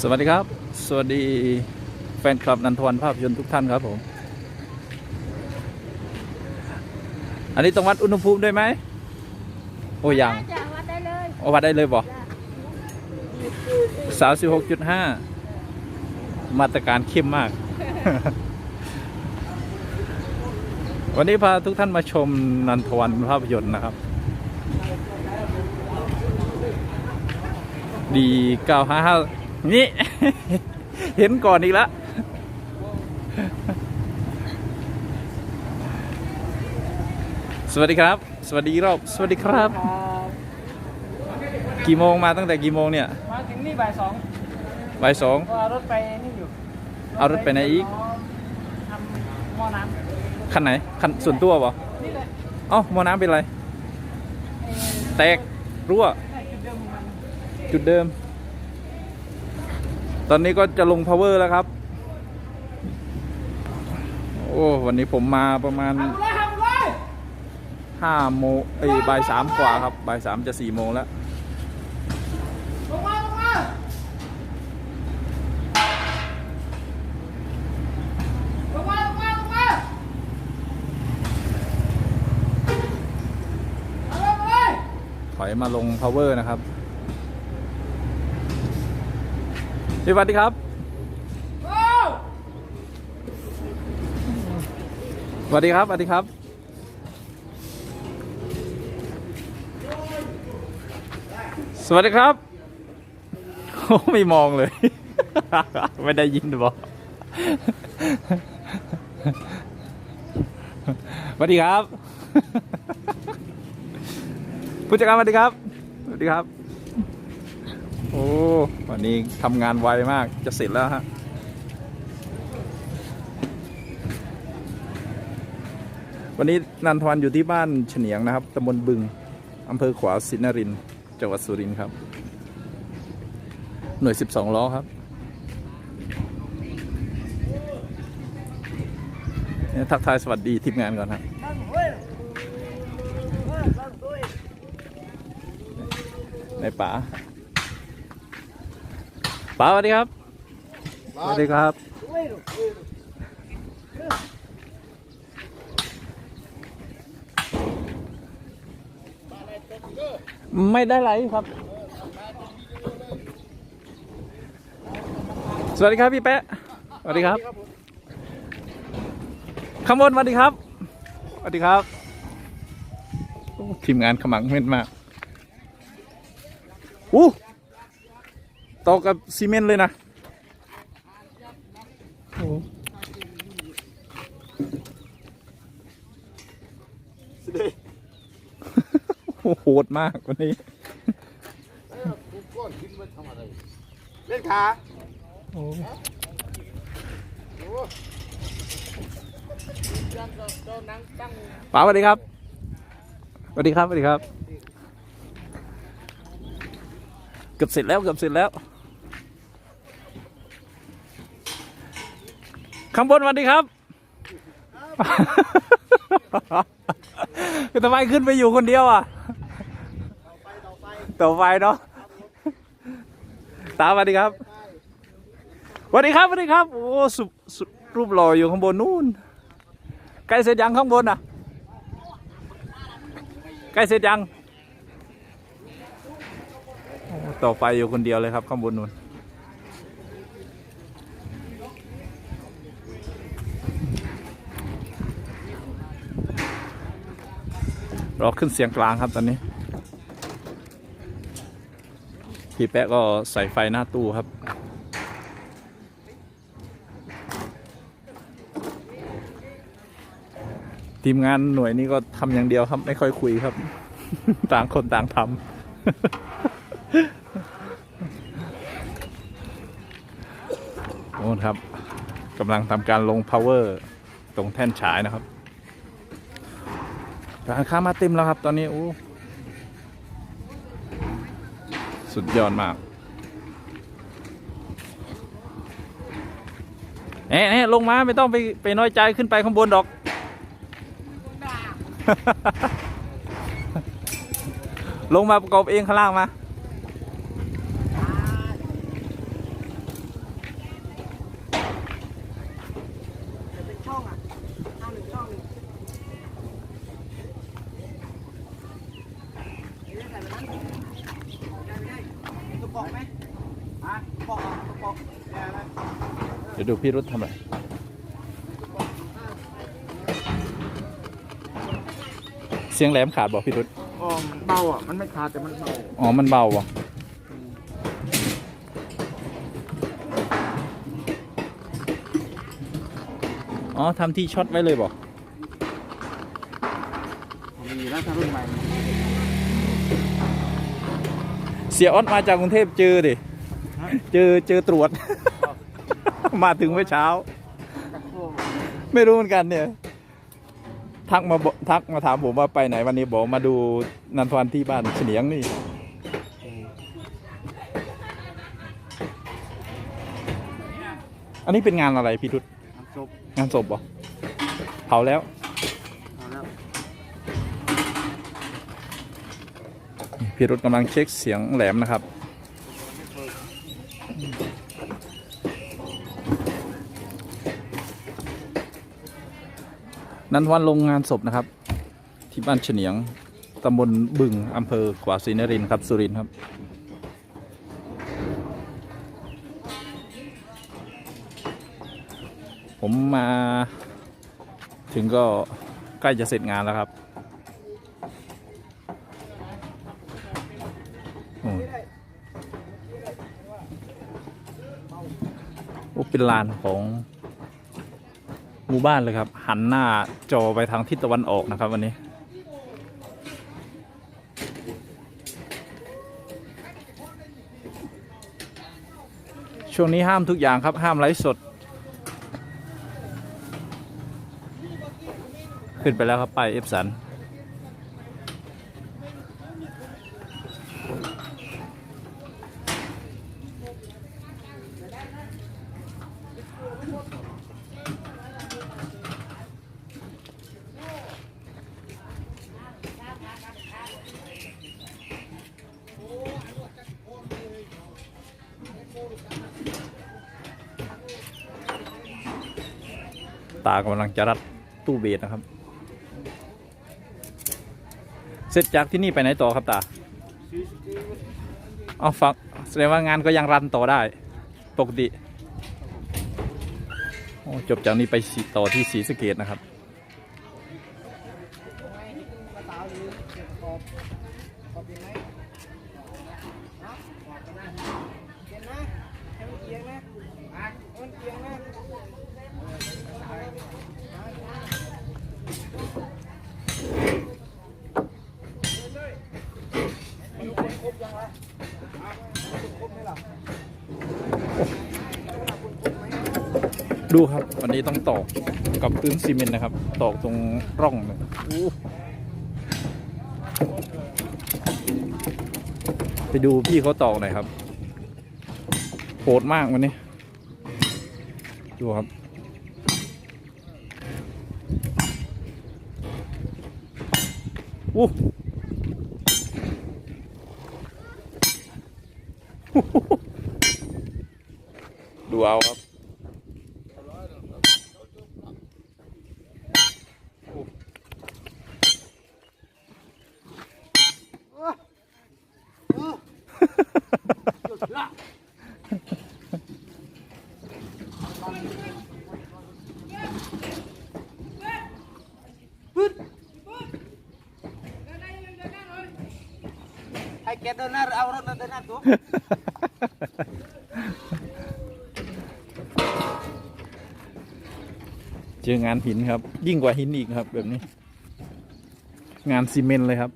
สวัสดีครับ สวัสดีแฟนคลับนันทวันภาพยนตร์ทุกท่านครับผม อันนี้ต้องวัดอุณหภูมิด้วยไหม โอ้ยังจะวัดได้เลยโอ้วัดได้เลยบอกสาวสิบหกจุดห้ามาตรการเข้มมาก วันนี้พาทุกท่านมาชมนันทวันภาพยนตร์นะครับ ดีเก้าห้าห้า นี่ เห็นก่อนอีกแล้วสวัสดีครับ สวัสดีอีกรอบสวัสดีครับ กี่โมงมาตั้งแต่กี่โมงเนี่ยมาถึงนี่บ่ายสองบ่ายสองก็เอารถไปนี่อยู่เอารถไปไหนอีกทำหม้อน้ำคันไหนคันส่วนตัวเปล่านี่เลยเอ้าหมอน้ำเป็นไร แตกรั่วได้จุดเดิมของมัน จุดเดิม ตอนนี้ก็จะลง power แล้วครับ โอ้ วันนี้ผมมาประมาณทำเลยทำเลยห้าโมงเอ้ยบ่ายสามกว่าครับบ่ายสามจะสี่โมงแล้วลงมาลงมาลงมาลงมาลงมาเอาเลยเอาเลยถอยมาลง power นะครับ สวัสดีครับโอ้สวัสดีครับ สวัสดีครับ สวัสดีครับ โอ้ไม่มองเลย ไม่ได้ยินบอกสวัสดีครับ ผู้จัดการสวัสดีครับ สวัสดีครับโอ้ วันนี้ทำงานไวมาก จะเสร็จแล้วฮะ วันนี้นันทวันอยู่ที่บ้านเฉนียงนะครับตำบลบึงอำเภอขวาวสินริน จังหวัดสุรินทร์ครับ หน่วย 12 ล้อครับทักทายสวัสดีทีมงานก่อนครับในป๋า ป๋าสวัสดีครับสวัสดีครับเว้ยลูกเว้ยลูกไม่ได้ไรครับ สวัสดีครับพี่แปะสวัสดีครับขมลสวัสดีครับสวัสดีครับโอ้ทีมงานขมังเม็ดมากอู้ ตอกกับซีเมนต์เลยนะโอ้โหโหดมากวันนี้เล่นขาโอ้ป๋าสวัสดีครับสวัสดีครับสวัสดีครับ เกือบเสร็จแล้วเกือบเสร็จแล้ว ข้างบนสวัสดีครับทำไมขึ้นไปอยู่คนเดียวอะต่อไปเนาะตาสวัสดีครับสวัสดีครับสวัสดีครับ โอ้สุสุรูปหล่ออยู่ข้างบนนู่นใกล้เสร็จยังข้างบนอะใกล้เสร็จยังต่อไปอยู่คนเดียวเลยครับข้างบนนู่น รอขึ้นเสียงกลางครับตอนนี้พี่แป๊ะก็ใส่ไฟหน้าตู้ครับ ทีมงานหน่วยนี้ก็ทำอย่างเดียวครับ ไม่ค่อยคุยครับ ต่างคนต่างทำโอ้ครับกำลังทำการลง power ตรงแท่นฉายนะครับ ร้านค้ามาเต็มแล้วครับตอนนี้โอ้สุดยอดมากเอ๊ะเอ๊ะลงมาไม่ต้องไปไปน้อยใจขึ้นไปข้างบนดอก ลงมาประกอบเองข้างล่างมา ดูพี่รุธทำอะไรเสียงแหลมขาดบอกพี่รุธอ๋อเบาอะ มันไม่ขาดแต่มันเบาอ๋อ มันเบาว่ะอ๋อทำที่ช็อตไว้เลยบอกมีแล้วถ้ารุ่นใหม่เสียออสมาจากกรุงเทพเจอดิ เจอเจอตรวจ มาถึงเมื่อเช้าตะโคงไม่รู้เหมือนกันเนี่ย ทักมาบอกทักมาถามผมว่าไปไหนวันนี้บอกมาดูนันทวันที่บ้านเฉนียงนี่ อันนี้เป็นงานอะไรพี่ทุตน้ำซุปงานศพบ่เผาแล้วเอาแล้วพี่รุธกำลังเช็คเสียงแหลมนะครับ นันทวันลงงานศพนะครับ ที่บ้านเฉนียงตำบลบึงอำเภอขวาศรีนรินทร์ครับ สุรินทร์ครับ ผมมาถึงก็ใกล้จะเสร็จงานแล้วครับโอ้โอ้เป็นลานของ มู่บ้านเลยครับ หันหน้าจอไปทางทิศตะวันออกนะครับ วันนี้ ช่วงนี้ห้ามทุกอย่างครับห้ามไลฟ์สด ขึ้นไปแล้วครับไปเอฟสัน ตากำลังจะรัดตู้เบสนะครับ เสร็จจากที่นี่ไปไหนต่อครับตาเอาฟังแสดงว่างานก็ยังรันต่อได้ปกติโอ้จบจากนี้ไปต่อที่สีสะเกตนะครับ เย็นนะให้มันเอียงนะอะให้มันเอียงนะ ดูครับวันนี้ต้องตอกกับพื้นซีเมนต์นะครับ ตอกตรงร่องเลยอู้ไปดูพี่เขาตอกหน่อยครับโหดมากวันนี้ ดูครับอู้ดูเอาครับ ให้ แกเดินหน้าเอารถเดินหน้าตัวเจองานหินครับ ยิ่งกว่าหินอีกครับ แบบนี้ งานซีเมนต์เลยครับ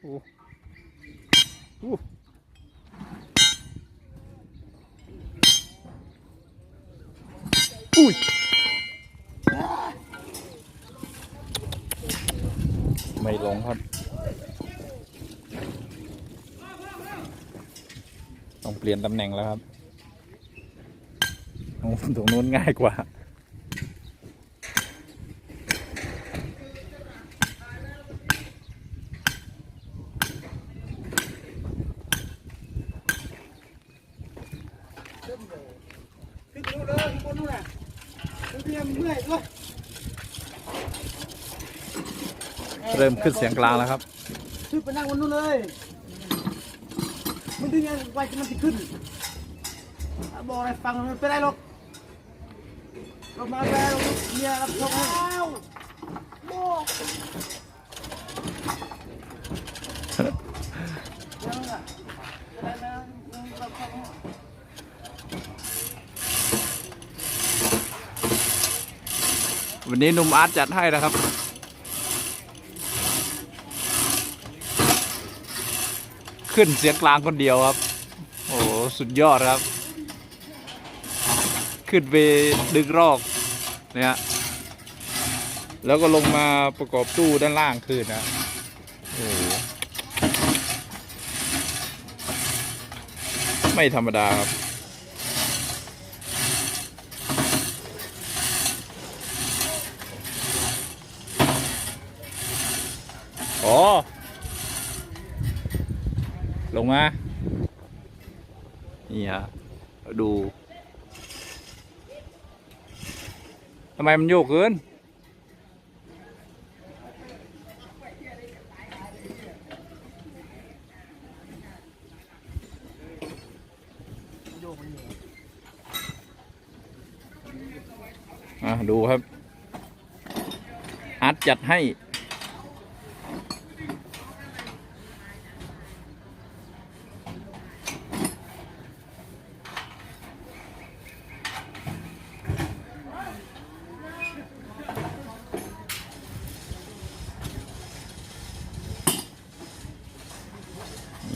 โอ้โอ้อุ้ย ไม่ลงครับ ต้องเปลี่ยนตำแหน่งแล้วครับตรงนู้นง่ายกว่า ขึ้นนู่นเลยขึ้นบนนู่นน่ะขึ้นเรียมเมื่อยด้วย เริ่มขึ้นเสียงกลางแล้วครับขึ้นไปนั่งบนนู่นเลยโมันดึงยังไว้จะมันจะขึ้นอะบอกอะไรฟังมันเป็นไรหรอกเรามาแล้วเนี่ยรับชมแล้วโบ้ยังอะอะไรนะยังรับชมวันนี้หนุ่มอาร์ตจัดให้นะครับ ขึ้นเสียงกลางคนเดียวครับ โอ้โหสุดยอดครับ ขึ้นไปดึงรอกเนี่ยแล้วก็ลงมาประกอบตู้ด้านล่างคืนนะโอ้โหไม่ธรรมดาครับอ๋อ ลงมา นี่ฮะดูทำไมมันโยกเกินอะดูครับ อัดจัดให้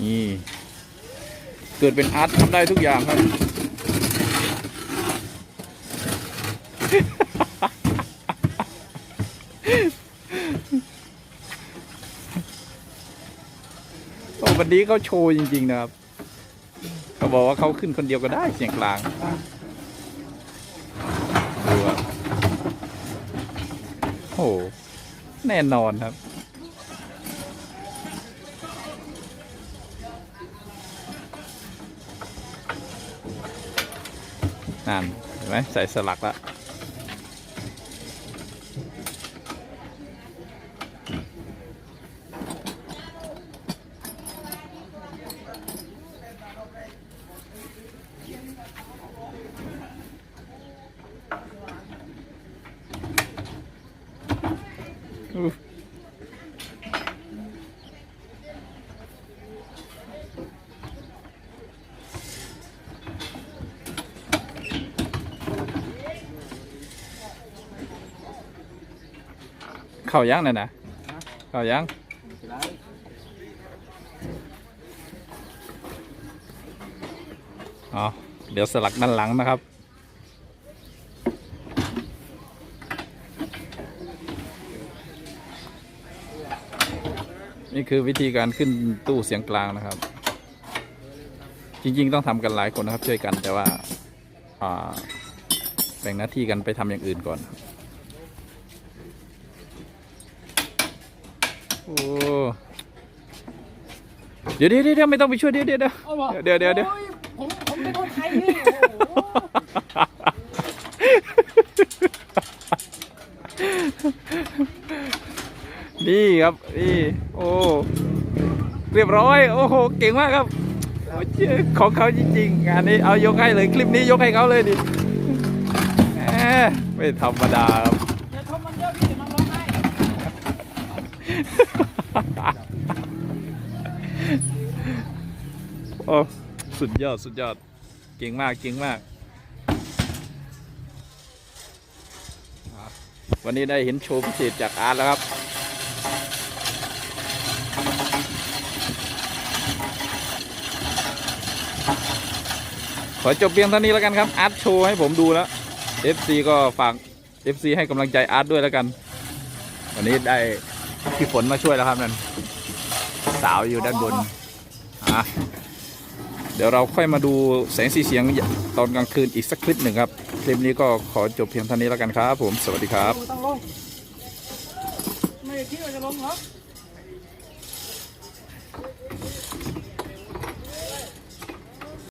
นี่ เกิดเป็นอาร์ตทำได้ทุกอย่างครับ วันนี้เขาโชว์จริง ๆ นะครับเขาบอกว่าเขาขึ้นคนเดียวก็ได้เสียงกลางดูอะโอ้โหแน่นอนครับ นั่นเห็นไหมใส่สลักแล้ว เข้ายังน่ะนะเข้ายังอ๋อเดี๋ยวสลักด้านหลังนะครับนี่คือวิธีการขึ้นตู้เสียงกลางนะครับ จริง ๆ ต้องทำกันหลายคนนะครับช่วยกันแต่ว่าาแบ่งหน้าที่กันไปทำอย่างอื่นก่อน อ้เดี๋ยวเดี๋ยวเดี๋ยวไม่ต้องไปช่วยเดี๋ยวเดี๋ยวเดี๋ยวเอาเหรอเดี๋ยวเดี๋ยวเดี๋ยวโอ้ผมผมเป็นคนไทยนี่โอ้โหนี่ครับนี่โอ้เรียบร้อย โอ้โหเก่งมากครับโอ้ยเจ้ยของเขาจริงๆงานนี้เอายกให้เลยคลิปนี้ยกให้เขาเลยดิแหมไม่ธรรมดาครับ อย่าชมมันเยอะพี่เดี๋ยวมันร้องไห้ โอ้สุดยอด สุดยอด เก่งมาก เก่งมาก วันนี้ได้เห็นโชว์พิเศษจากอาร์ตแล้วครับขอจบเพียงเท่านี้แล้วกันครับอาร์ตโชว์ให้ผมดูแล้ว FC ก็ฝาก FC ให้กำลังใจอาร์ตด้วยแล้วกัน วันนี้ได้ พี่ฝนมาช่วยแล้วครับนั่นสาวอยู่ด้านบนอะเดี๋ยวเราค่อยมาดูแสงสีเสียงตอนกลางคืนอีกสักคลิปหนึ่งครับ คลิปนี้ก็ขอจบเพียงเท่านี้แล้วกันครับผม สวัสดีครับ ไม่คิดว่าจะลงเหรอ